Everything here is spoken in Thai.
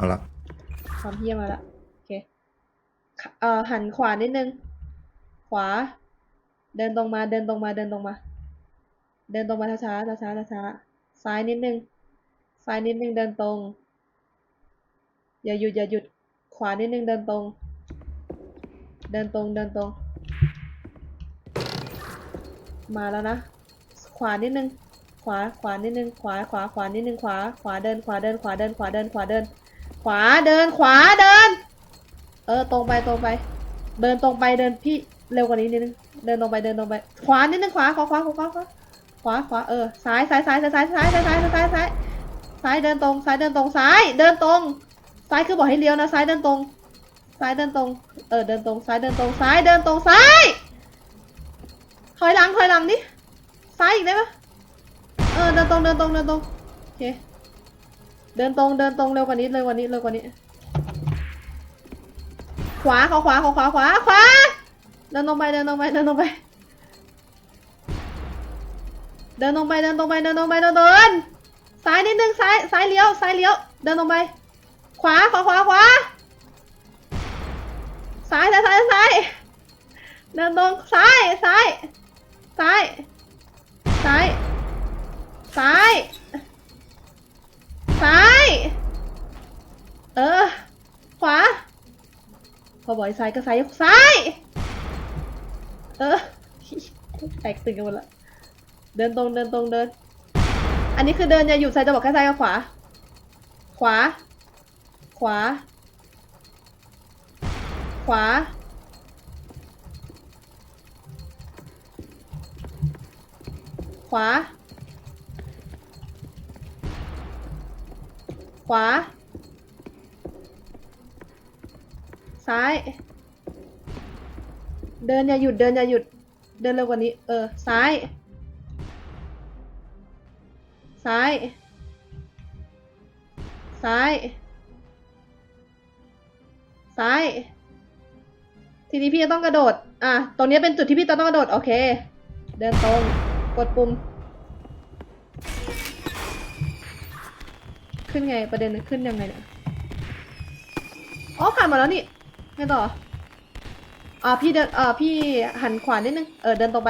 เอาละความเฮี้ยมาละโอเคเอ่อหันขวานิดนึง ขวา เดินตรงมาเดินตรงมาเดินตรงมา เดินตรงมาช้าช้าช้าช้าช้าซ้ายนิดนึง ซ้ายนิดนึงเดินตรง อย่าหยุดอย่าหยุด ขวานิดนึงเดินตรง เดินตรงเดินตรง มาแล้วนะ ขวานิดนึงขวา ขวานิดนึง ขวา ขวา ขวานิดนึง ขวา ขวาเดิน ขวาเดิน ขวาเดิน ขวาเดิน ขวาเดิน ขวาเดินขวาเดิน เออตรงไปตรงไป เดินตรงไปเดินพี่เร็วกว่านี้นิดนึงเดินตรงไปเดินตรงไป ขวานิดนึงขวาขวาขวาขวาขวาขวาขวาขวาเออซ้ายซ้ายซ้ายซ้ายซ้ายซ้ายซ้ายซ้ายซ้ายซ้ายซ้ายเดินตรงซ้ายเดินตรงซ้ายเดินตรง ซ้ายคือบอกให้เลี้ยวนะซ้ายเดินตรง ซ้ายเดินตรง เออเดินตรงซ้ายเดินตรงซ้ายเดินตรงซ้ายถอยหลังถอยหลังดิซ้ายอีกได้ปะเออเดินตรงเดินตรงเดินตรงโอเค เดินตรงเดินตรงเร็วกว่านี้เร็วกว่านี้เร็วกว่านี้ขวาขวาขวาขวาขวาขวาขวาเดินตรงไปเดินตรงไปเดินตรงไป เดินตรงไปเดินตรงไปเดินตรงไปเดินตรงซ้ายนิดนึงซ้ายซ้ายเลี้ยวซ้ายเลี้ยว เดินตรงไป ขวาขวาขวาขวาซ้ายซ้ายซ้ายซ้ายเดินตรงซ้ายซ้ายซ้ายซ้ายซ้ายซ้าย เออ ขวา พอบอกให้ซ้ายก็ซ้ายกซ้าย เออแตกตื่นกันหมดละ เดินตรงเดินตรงเดิน อันนี้คือเดินอย่าหยุดซ้ายจะบอกแค่ซ้ายกับขวา ขวา ขวา ขวา ขวา ขวา ซ้าย เดินอย่าหยุดเดินอย่าหยุด เดินเร็วกว่านี้ เออ ซ้าย ซ้าย ซ้าย ซ้าย ทีนี้พี่จะต้องกระโดด อะ ตรงนี้เป็นจุดที่พี่จะต้องกระโดด โอเค เดินตรง กดปุ่ม ขึ้นไง ประเด็นขึ้นยังไงเนี่ย อ๋อผ่านมาแล้วนี่ ไงต่อ อ่าพี่เดินอ่าพี่หันขวานิดนึง เออเดินตรงไป